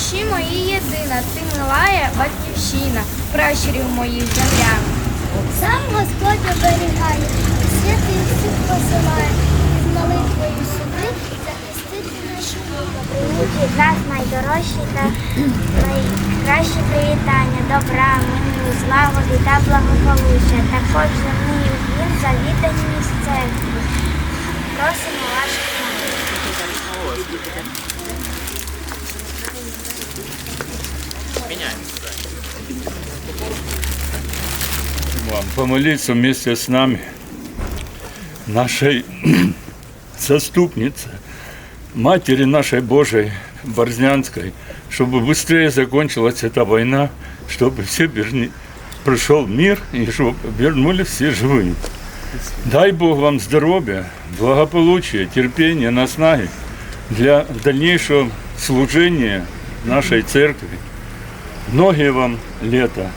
душі моїй єдина, ти милая батьківщина, пращурів моїх земля. Сам Господь оберігає, святий всіх посилає, з молитвою сюди захистити нашу мову. Від нас найдорожчі та найкращі привітання, добра, миру, злагоди та благополуччя. Також земний уклін за відданість церкві. Просимо ваших молитв. Вам помолиться вместе с нами, нашей заступнице, Матери нашей Божией, Борзнянской, чтобы быстрее закончилась эта война, чтобы все верни... пришел мир и чтобы вернули все живыми. Дай Бог вам здоровья, благополучия, терпения, наснаги для дальнейшего служения нашей церкви. Многие вам лета.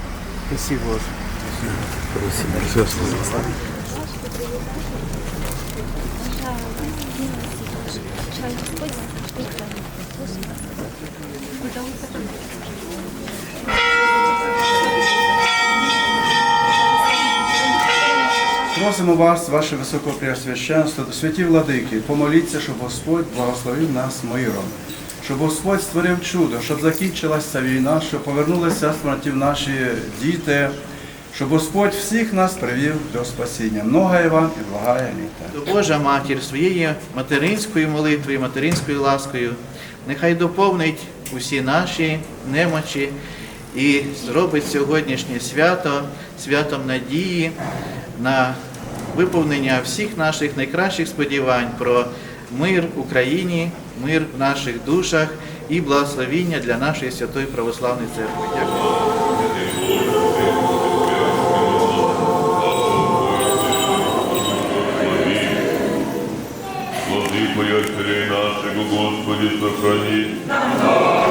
Просимо вас, ваше високопреосвященство, до святі владики, помоліться, щоб Господь благословив нас миром, щоб Господь створив чудо, щоб закінчилася війна, щоб повернулися фронтів наші діти, щоб Господь всіх нас привів до спасіння. Многое вам і благая літа. Божа матір своєю материнською молитвою, материнською ласкою, нехай доповнить усі наші немочі і зробить сьогоднішнє свято святом надії на виповнення всіх наших найкращих сподівань про мир в Україні, мир в наших душах і благословіння для нашої святої православної церкви. Дякую. Твоя Архиерей нашего, Господи, сохрани.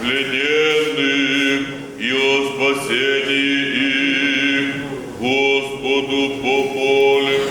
Плененных и о спасении их, Господу помолимся.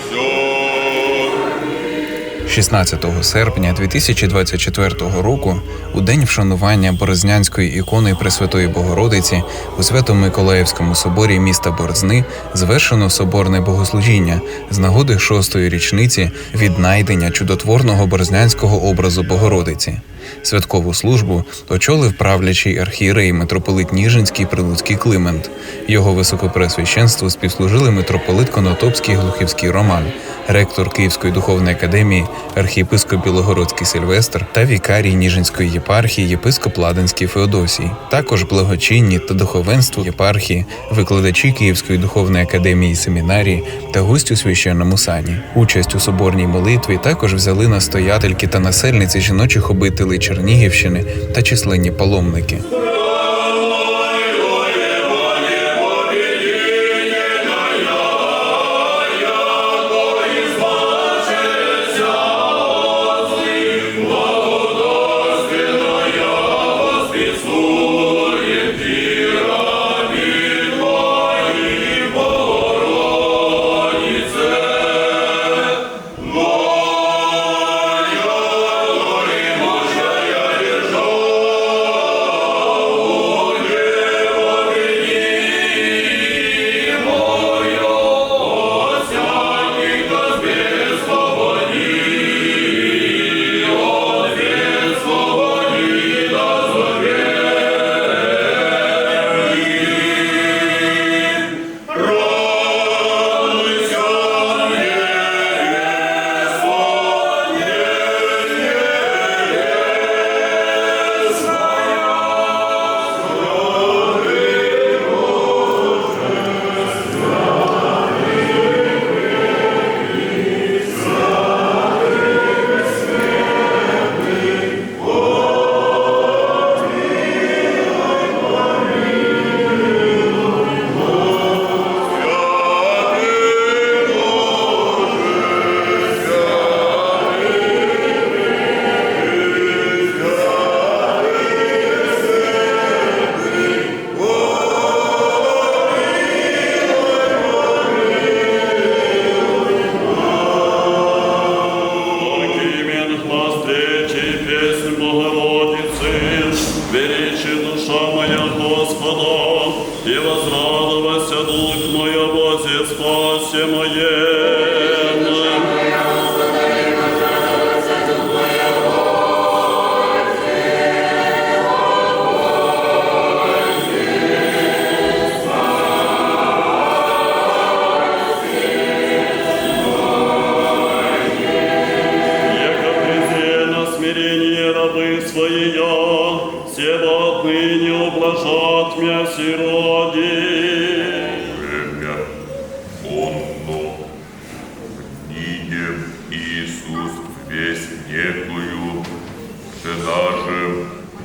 16 серпня 2024 року, у день вшанування Борознянської ікони Пресвятої Богородиці у Свято-Миколаївському соборі міста Борзни звершено соборне богослужіння з нагоди шостої річниці віднайдення чудотворного борзнянського образу Богородиці. Святкову службу очолив правлячий архієрей митрополит Ніжинський Прилуцький Климент. Його високопресвященству співслужили митрополит Конотопський Глухівський Роман, ректор Київської духовної академії, архієпископ Білогородський Сильвестр та вікарій Ніжинської єпархії, єпископ Ладенський Феодосій. Також благочинні та духовенство єпархії, викладачі Київської духовної академії семінарії та гості у священному сані. Участь у соборній молитві також взяли настоятельки та насельниці жіночих обителей Чернігівщини та численні паломники.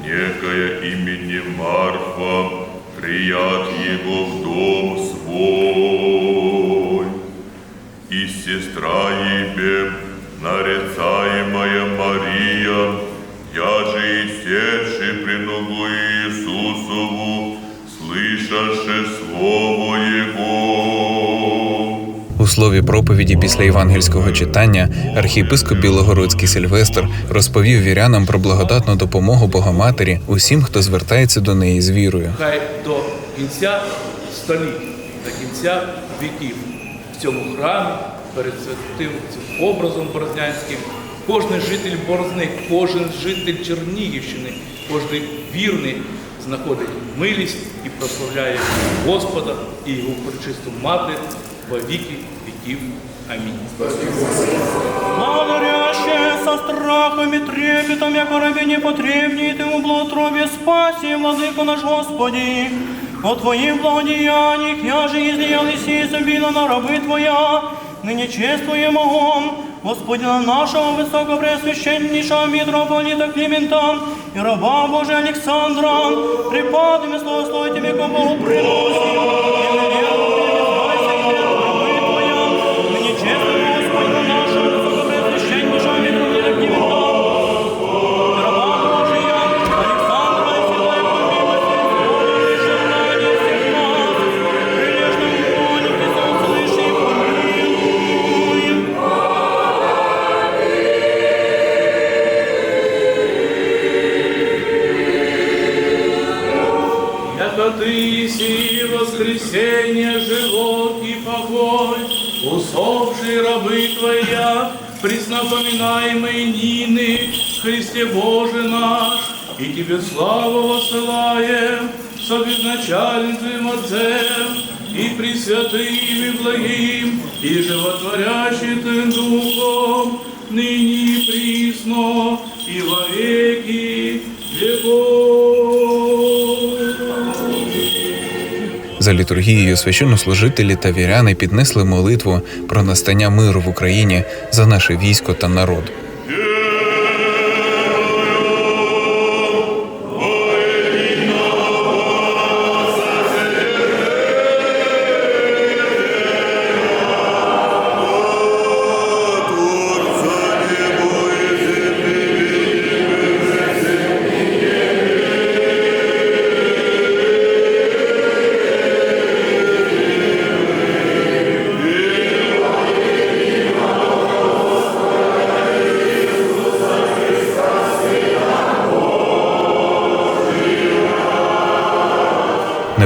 Некая имени Марфа, прият его в дом свой. И сестра ебе, нарицаемая Мария, я же и севший при ногу Иисусову, слышаше слово. У слові проповіді після євангельського читання архієпископ Білогородський Сильвестр розповів вірянам про благодатну допомогу Богоматері усім, хто звертається до неї з вірою. хай до кінця століть, до кінця віків в цьому храмі перед святим цим образом борознянським. Кожен житель Борозни, кожен житель Чернігівщини, кожен вірний знаходить милість і прославляє Господа і його пречисту матір во віки віків. Амінь. Благодаряще со страхом и трепетом, яко рабе непотребней, Ты благотрубие спаси, владыко наш Господи. О Твоих благодеяниях, я же излиял и изобило на рабы Твоя, ныне чествуем огом, Господина нашего высокопреосвященнейшего митрополита Климента и раба Божия Александра, преподами славословия Тебе, ко Богу приносим, Боже наш, и Тебе славу посылаем, со безначальным Отцем, и Пресвятым и благим, и животворящим Ты Духом, ныне и присно, и во веки веков. За літургією священнослужителі та віряни піднесли молитву про настання миру в Україні за наше військо та народ.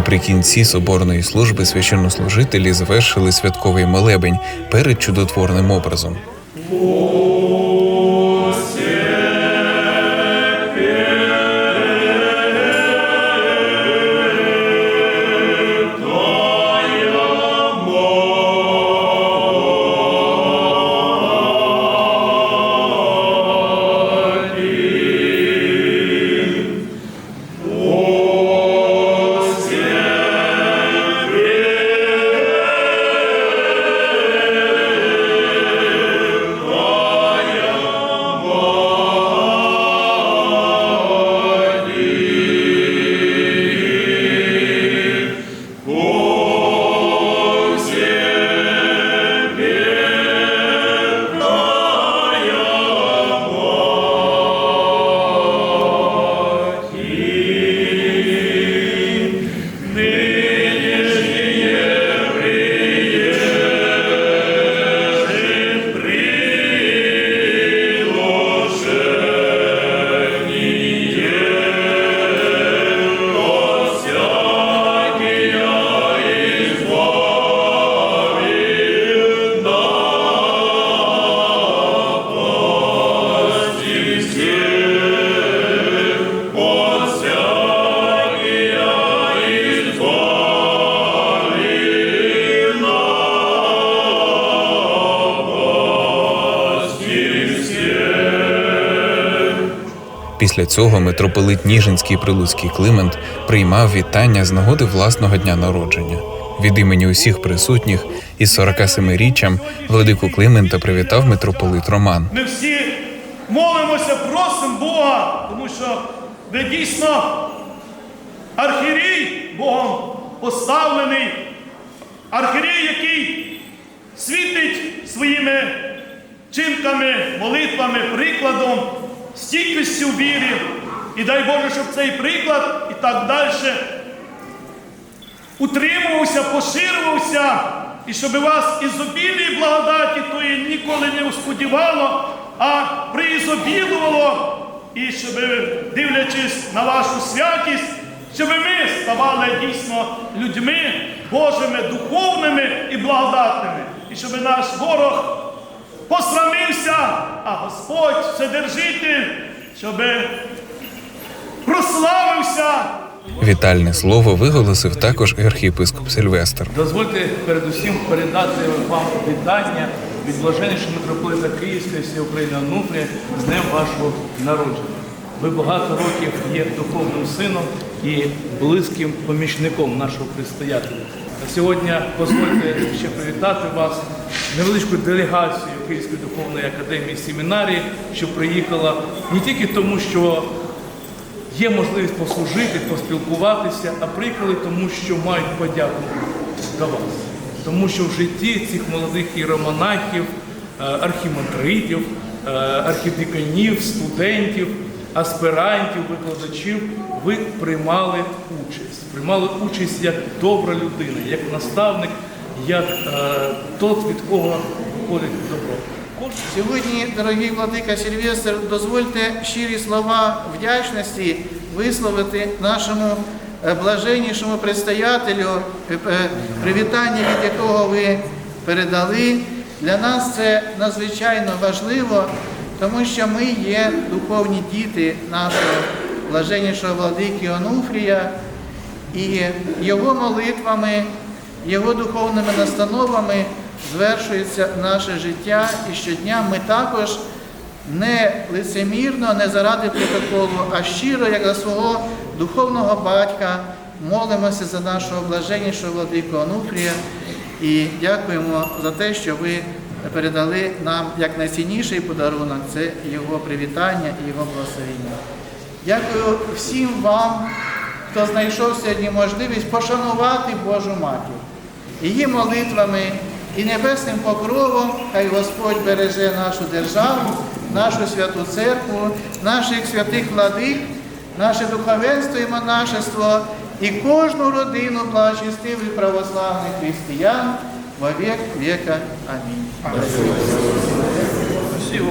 Наприкінці соборної служби священнослужителі завершили святковий молебень перед чудотворним образом. Після цього митрополит Ніжинський Прилуцький Климент приймав вітання з нагоди власного дня народження. Від імені усіх присутніх із 47-річчям владику Климента привітав митрополит Роман. Ми всі молимося, просимо Бога, тому що ви дійсно архірій Богом поставлений, архірій, який світить своїми чинками, молитвами, прикладом, стійкістю в вірі. І дай Боже, щоб цей приклад і так далі утримувався, поширювався, і щоб вас ізобілії благодаті тої ніколи не усподівало, а приізобілувало, і щоб, дивлячись на вашу святість, щоб ми ставали дійсно людьми Божими, духовними і благодатними, і щоб наш ворог посрамився, а Господь Вседержитель, щоб прославився. Вітальне слово виголосив також і архієпископ Сильвестр. Дозвольте передусім передати вам вітання від блаженнішого митрополита Київської всієї України Онуфрія з днем вашого народження. Ви багато років є духовним сином і близьким помічником нашого предстоятеля. Сьогодні дозвольте ще привітати вас невеличкою делегацією Київської духовної академії семінарії, що приїхала не тільки тому, що Є можливість послужити, поспілкуватися, а приїхали тому, що мають подяку до вас. Тому що в житті цих молодих іеромонахів, е, архімандритів, е, архідиканів, студентів, аспірантів, викладачів ви приймали участь. Приймали участь як добра людина, як наставник, як е, тот, від кого виходить добро. Сьогодні, дорогий владика Сильвестр, дозвольте щирі слова вдячності висловити нашому е, блаженнішому предстоятелю, е, привітання, від якого ви передали. Для нас це надзвичайно важливо, тому що ми є духовні діти нашого блаженнішого владики Онуфрія, і його молитвами, його духовними настановами звершується наше життя, і щодня ми також не лицемірно, не заради протоколу, а щиро, як за свого духовного батька, молимося за нашого блаженнішого владику Онуфрія і дякуємо за те, що ви передали нам як найцінніший подарунок це його привітання і його благословення. Дякую всім вам, хто знайшов сьогодні можливість пошанувати Божу матір її молитвами і небесним покровом, хай Господь береже нашу державу, нашу святу церкву, наших святих владик, наше духовенство і монашество і кожну родину благочестивих православних християн во век века. Амінь. всі.